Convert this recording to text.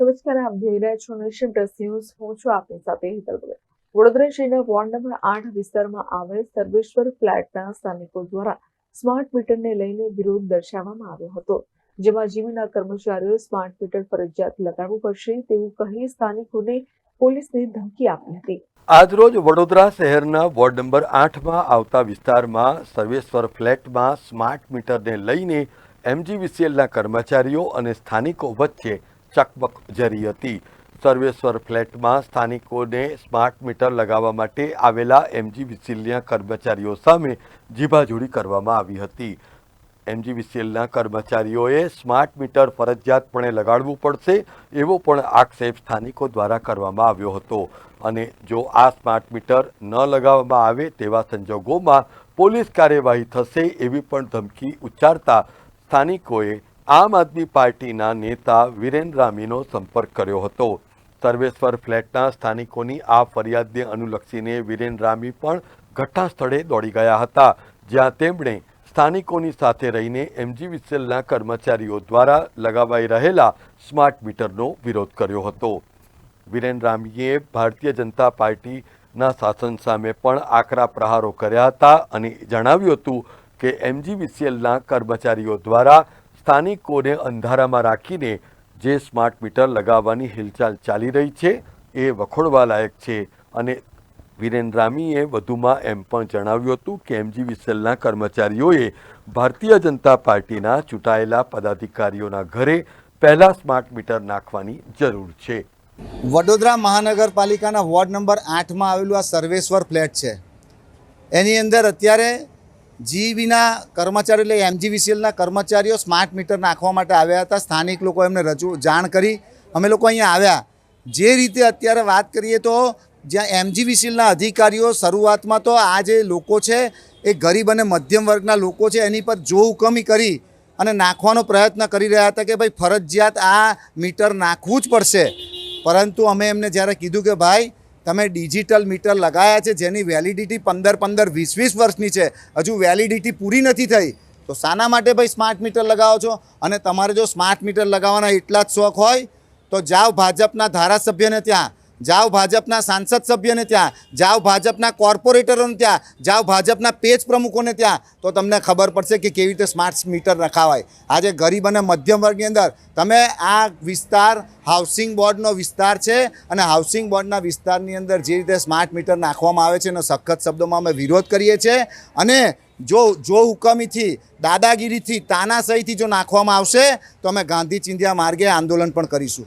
નમસ્કાર, આપ જોઈ રહ્યા છો નેશન પ્લસ ન્યૂઝ. હું છું આપની સાથે હિતલ ભગત. વડોદરા શહેરના વોર્ડ નંબર આઠ વિસ્તારમાં આવેલ સર્વેશ્વર ફ્લેટના સ્થાનિકો દ્વારા સ્માર્ટ મીટરને લઈને વિરોધ દર્શાવવામાં આવ્યો હતો, જેમાં જીવીના કર્મચારીઓએ સ્માર્ટ મીટર ફરજિયાત લગાવવું પડશે તેવું કહી સ્થાનિકોને પોલીસને ધમકી આપી હતી. આજરોજ વડોદરા શહેરના વોર્ડ નંબર આઠમાં આવતા વિસ્તારમાં સર્વેશ્વર ફ્લેટમાં સ્માર્ટ મીટરને લઈને એમજીવીસીએલના કર્મચારીઓ અને સ્થાનિકો વચ્ચે ચકમક જરી હતી. સર્વેશ્વર ફ્લેટમાં સ્થાનિકોને સ્માર્ટ મીટર લગાવવા માટે આવેલા એમજીવીસીએલના કર્મચારીઓ સામે જીભાજોડી કરવામાં આવી હતી. એમજીવીસીએલના કર્મચારીઓએ સ્માર્ટ મીટર ફરજિયાતપણે લગાડવું પડશે એવો પણ આક્ષેપ સ્થાનિકો દ્વારા કરવામાં આવ્યો હતો. અને જો આ સ્માર્ટ મીટર ન લગાવવામાં આવે તેવા સંજોગોમાં પોલીસ કાર્યવાહી થશે એવી પણ ધમકી ઉચ્ચારતા સ્થાનિકોએ આમ આદમી પાર્ટીના નેતા વિરેન રામીનો સંપર્ક કર્યો હતો. સર્વેશ્વર ફ્લેટના સ્થાનિકોની આ ફરિયાદને અનુલક્ષીને વિરેન રામી પણ ઘટના સ્થળે દોડી ગયા હતા, જ્યાં તેમણે સ્થાનિકોની સાથે રહીને એમજીવીસીએલના કર્મચારીઓ દ્વારા લગાવાઈ રહેલા સ્માર્ટ મીટરનો વિરોધ કર્યો હતો. વિરેન રામીએ ભારતીય જનતા પાર્ટીના શાસન સામે પણ આકરા પ્રહારો કર્યા હતા અને જણાવ્યું હતું કે એમજીવીસીએલના કર્મચારીઓ દ્વારા સ્થાનિકોને અંધારામાં રાખીને જે સ્માર્ટ મીટર લગાવવાની હિલચાલ ચાલી રહી છે એ વખોડવા લાયક છે. અને વિરેન રામીએ વધુમાં એમ પણ જણાવ્યું હતું કે એમજીવીસીએલના કર્મચારીઓએ ભારતીય જનતા પાર્ટીના ચૂંટાયેલા પદાધિકારીઓના ઘરે પહેલા સ્માર્ટ મીટર નાખવાની જરૂર છે. વડોદરા મહાનગરપાલિકાના વોર્ડ નંબર આઠમાં આવેલું આ સર્વેશ્વર ફ્લેટ છે. એની અંદર અત્યારે જીવીના કર્મચારીઓ એટલે એમજીવીસીએલના કર્મચારીઓ સ્માર્ટ મીટર નાખવા માટે આવ્યા હતા. સ્થાનિક લોકો એમને રજૂ જાણ કરી. અમે લોકો અહીંયા આવ્યા. જે રીતે અત્યારે વાત કરીએ તો જ્યાં એમજીવીસીએલના અધિકારીઓ શરૂઆતમાં તો આ જે લોકો છે એ ગરીબ અને મધ્યમ વર્ગના લોકો છે, એની પર જો હુકમી કરી અને નાખવાનો પ્રયત્ન કરી રહ્યા હતા કે ભાઈ ફરજિયાત આ મીટર નાખવું જ પડશે. પરંતુ અમે એમને જ્યારે કીધું કે ભાઈ તમે ડિજિટલ મીટર લગાયા છે, જેની વેલિડિટી પંદર પંદર વીસ વીસ વર્ષની છે. હજુ વેલિડિટી પૂરી નથી થઈ. તો શાના માટે ભાઈ સ્માર્ટ મીટર લગાવો છો? અને તમારે જો સ્માર્ટ મીટર લગાવવાના એટલા જ શોખ હોય, તો જાઓ ભાજપના ધારાસભ્યને ત્યાં. જાઓ ભાજપના સાંસદ સભ્યને ત્યાં, જાઓ ભાજપના કોર્પોરેટરોને ત્યાં, જાઓ ભાજપના પેજ પ્રમુખોને ત્યાં, તો તમને ખબર પડશે કે કેવી રીતે સ્માર્ટ મીટર રખાવાય. આજે ગરીબ અને મધ્યમ વર્ગની અંદર તમે આ વિસ્તાર હાઉસિંગ બોર્ડનો વિસ્તાર છે અને હાઉસિંગ બોર્ડના વિસ્તારની અંદર જે રીતે સ્માર્ટ મીટર નાખવામાં આવે છે એનો સખત શબ્દોમાં અમે વિરોધ કરીએ છીએ. અને જો જો હુકમીથી, દાદાગીરીથી, તાનાશાહીથી જો નાખવામાં આવશે, તો અમે ગાંધી ચિંધ્યા માર્ગે આંદોલન પણ કરીશું.